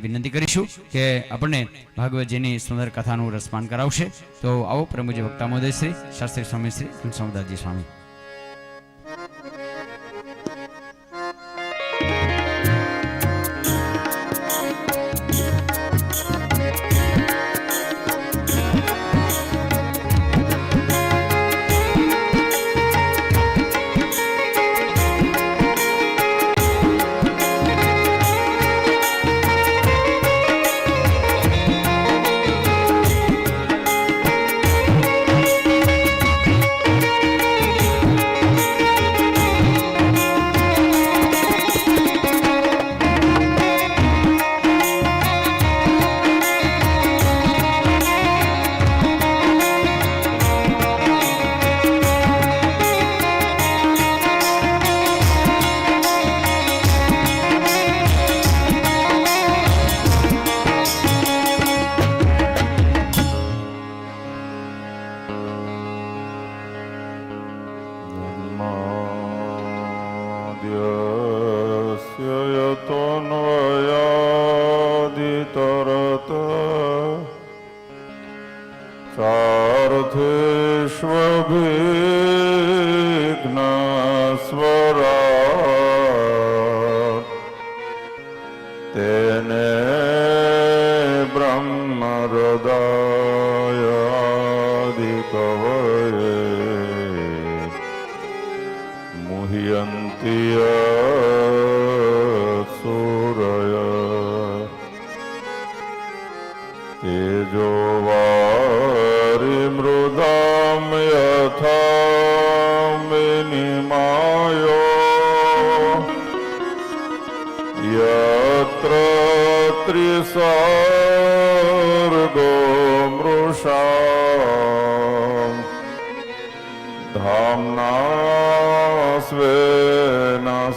વિનંતી કરીશું કે આપણને ભાગવતજીની સુંદર કથાનું રસપાન કરાવશે. તો આવો પ્રમુજી વક્તા મહોદય શ્રી શાસ્ત્રી સ્વામી શ્રી ઘનશ્યામદાસજી સ્વામી.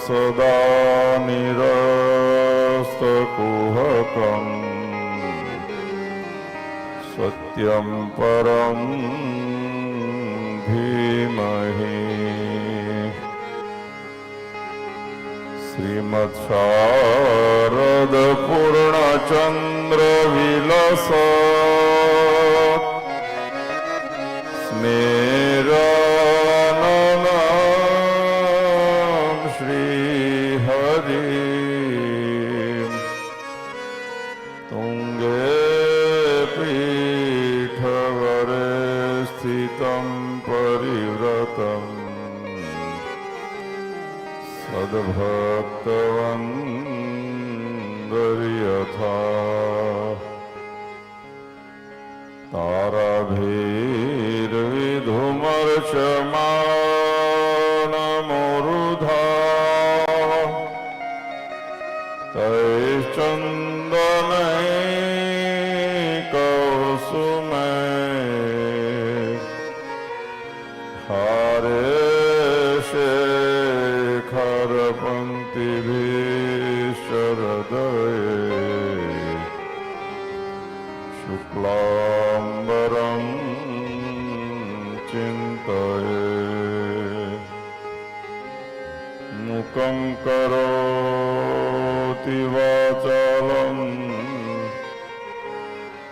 सदा निरस्तकुहकम्। सत्यं परं धीमहि। श्रीमत्शारदपूर्णचन्द्रविलस स्थितं परिव्रतम् सद्भक्तवन्दर्यथा ताराभिर्विधुमर्चमानमुरुधा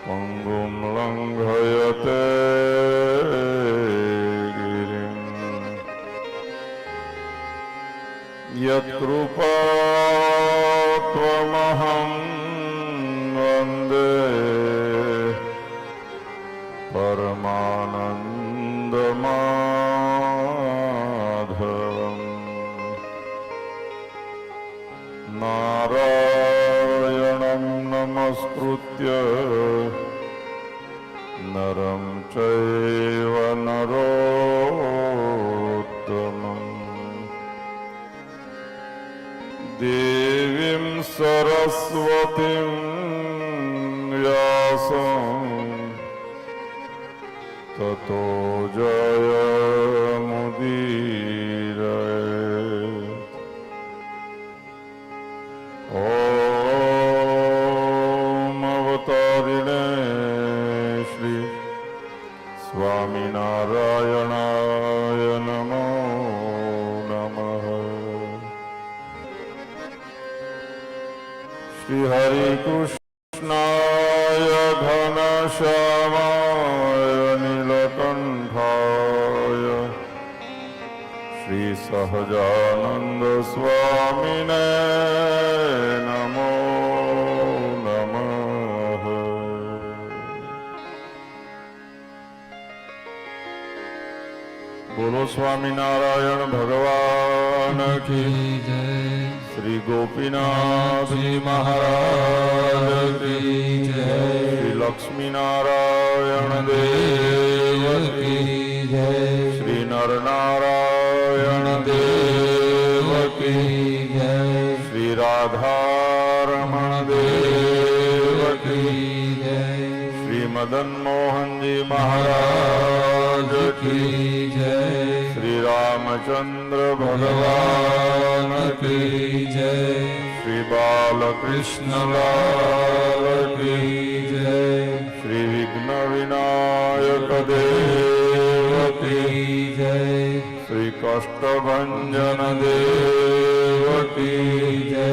પંગુમ લંઘયતે ગિરિમ યત્રુપ नमस्कृत्य नरं चैव नरोत्तमम् देवीं सरस्वतीं व्यासं ततो जयमुदीरये અવતારિણે શ્રી સ્વામિનારાયણાય નમો નમ શ્રી હરિકૃષ્ણાય ઘનશ્યામાય નીલકંઠાય શ્રી સહજાનંદ સ્વામીને સ્વામિનારાયણ ભગવાન કી શ્રી ગોપીનાથજી મહારાજ કી જય. શ્રી લક્ષ્મીનારાયણ દેવ કી જય. શ્રી નરનારાયણ દેવ કી જય. શ્રી રાધારમણ દેવ કી જય મદન મોહનજી મહારાજ કી જય શ્રી રામચંદ્ર ભગવાન કી જય શ્રી બાલકૃષ્ણલાલ કી જય શ્રી વિઘ્ન વિનાયક દેવ કી જય શ્રી કષ્ટભંજન દેવ કી જય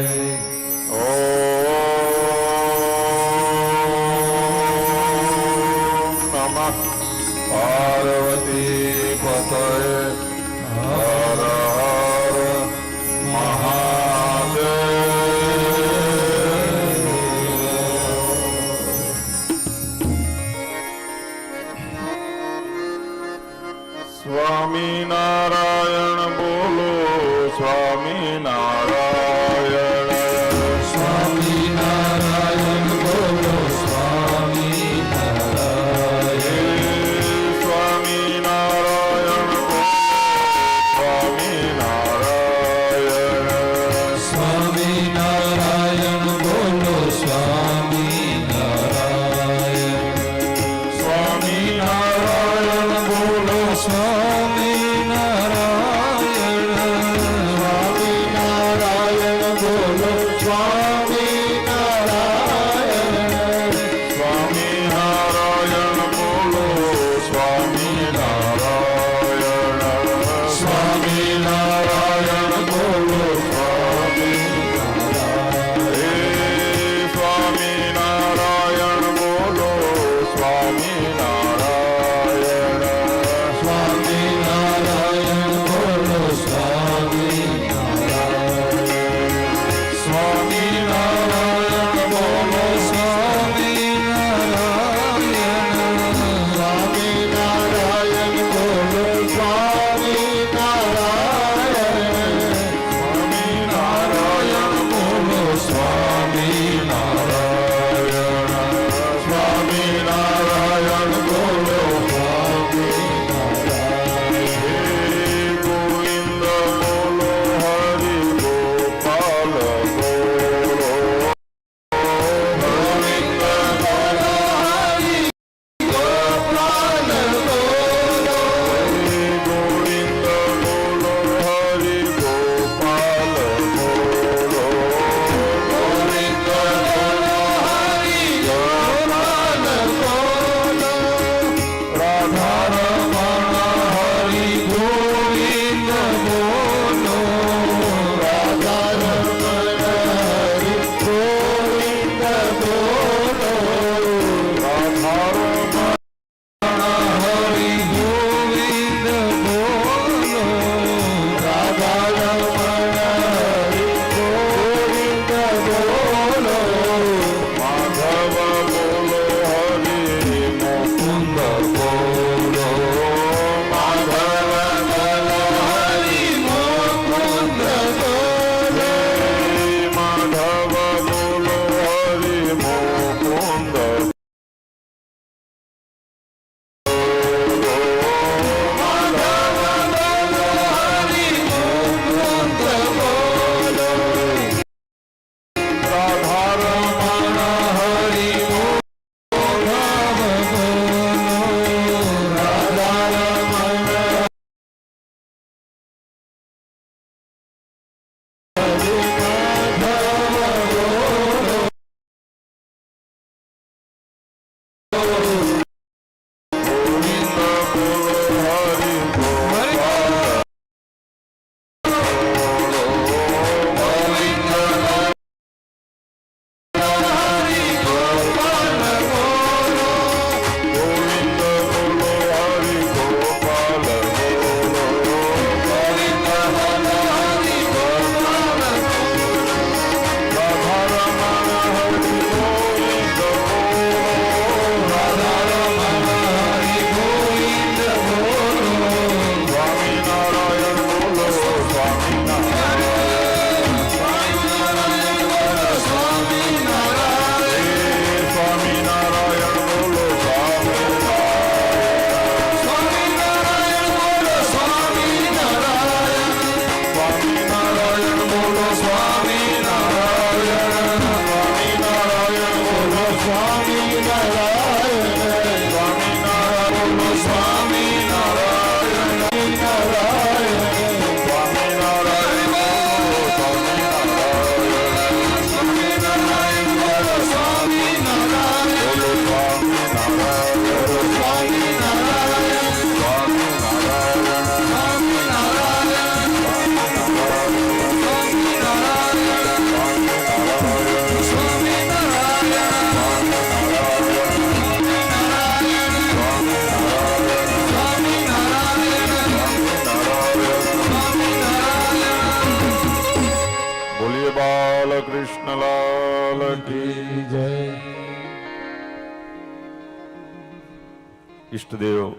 ઈષ્ટદેવ,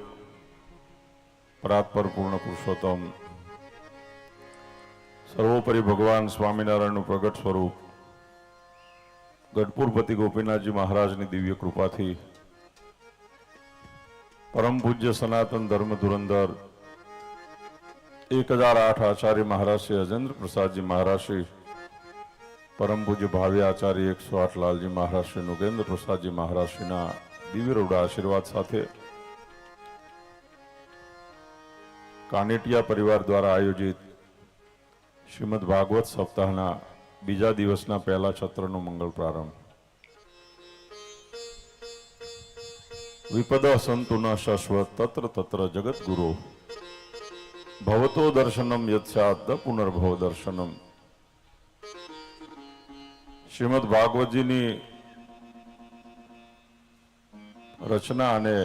પરાત્પર પૂર્ણ પુરુષોત્તમ, સર્વોપરી ભગવાન સ્વામિનારાયણનું પ્રગટ સ્વરૂપ, ગઢપુરપતિ ગોપીનાથજી મહારાજની દિવ્ય કૃપાથી, પરમ પૂજ્ય સનાતન ધર્મ ધુરંધર એક હજાર આઠ આચાર્ય મહારાજ શ્રી અજેન્દ્ર પ્રસાદજી મહારાજ શ્રી, પરમ પૂજ્ય ભાવ્ય આચાર્ય એકસો આઠ લાલજી મહારાજ શ્રી નુગેન્દ્ર પ્રસાદજી મહારાજ શ્રીના દિવ્ય રૂડા આશીર્વાદ સાથે કાનેટિયા પરિવાર દ્વારા આયોજિત શ્રીમદ ભાગવત સપ્તાહના બીજા દિવસના પહેલા સત્રનો મંગળ પ્રારંભ. વિપદ સંતુના શશ્વ તત્ર તત્ર જગત ગુરુ ભવતો દર્શનમ યત્સાદ પુનર્ભવ દર્શનમ. શ્રીમદ ભાગવતજીની રચના અને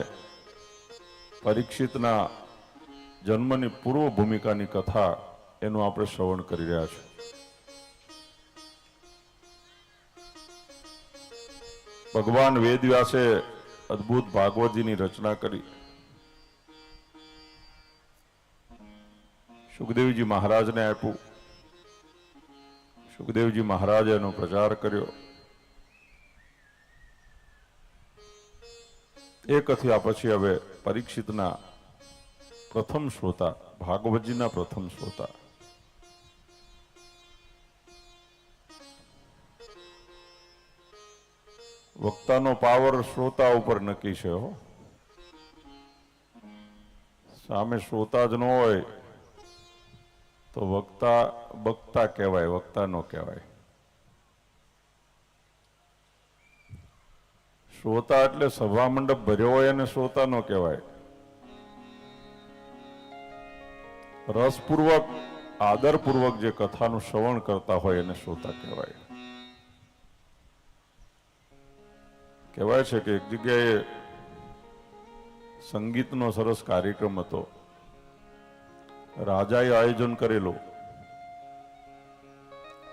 પરીક્ષિતના જન્મની પૂર્વ ભૂમિકાની કથા એનું આપણે શ્રવણ કરી રહ્યા છીએ. ભગવાન વેદવ્યાસે અદ્ભુત ભાગવતજીની રચના કરી. સુખદેવજી મહારાજને આપ્યું. સુખદેવજી મહારાજે એનો પ્રચાર કર્યો. એ કથ્યા પછી હવે પરીક્ષિતના પ્રથમ શ્રોતા, ભાગવતજીના પ્રથમ શ્રોતા. વક્તાનો પાવર શ્રોતા ઉપર નક્કી છે, હો. સામે શ્રોતા જ ન હોય, તો વક્તા વક્તા કહેવાય, વક્તા નો કહેવાય. શ્રોતા એટલે સભા મંડપ ભર્યો હોય અને શ્રોતા નો કહેવાય. રસપૂર્વક, આદરપૂર્વક જે કથાનું શ્રવણ કરતા હોય એને શ્રોતા કહેવાય. કહેવાય છે કે એક જગ્યાએ સંગીતનો સરસ કાર્યક્રમ હતો. રાજાએ આયોજન કરેલું.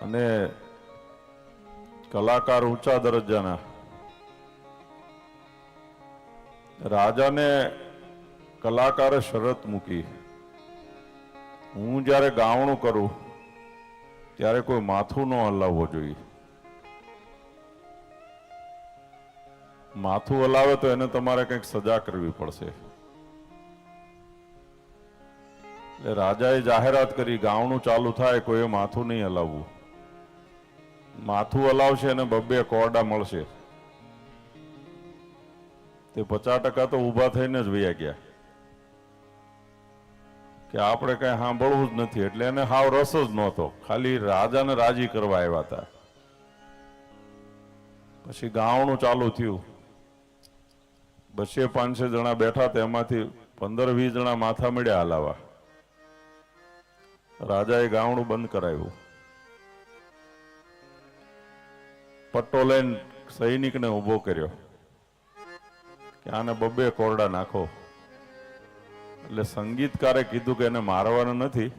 અને કલાકાર ઊંચા દરજ્જાના. રાજાને કલાકારે શરત મૂકી. હું જ્યારે ગાવણું કરું, ત્યારે કોઈ માથું ન હલાવવો જોઈએ. માથું હલાવે તો એને તમારે કંઈક સજા કરવી પડશે. એટલે રાજાએ જાહેરાત કરી ગાવણું ચાલુ થાય, કોઈએ માથું નહીં હલાવવું. માથું હલાવશે અને બબ્બે કોરડા મળશે. તે પચાસ ટકા તો ઊભા થઈને જ વયા ગયા. કે આપણે કઈ સાંભળવું જ નથી, એટલે એને હાવ રસ જ નહોતો. ખાલી રાજાને રાજી કરવા આવ્યા હતા. પછી ગાવણું ચાલુ થયું. બસે પાંચસો જણા બેઠા તેમાંથી પંદર વીસ જણા માથા મળ્યા હલાવા. રાજાએ ગાવણું બંધ કરાવ્યું. પટ્ટો લઈને સૈનિકને ઊભો કર્યો. કે આને બબ્બે કોરડા નાખો. એટલે સંગીતકારે કીધું કે એને મારવાનું નથી.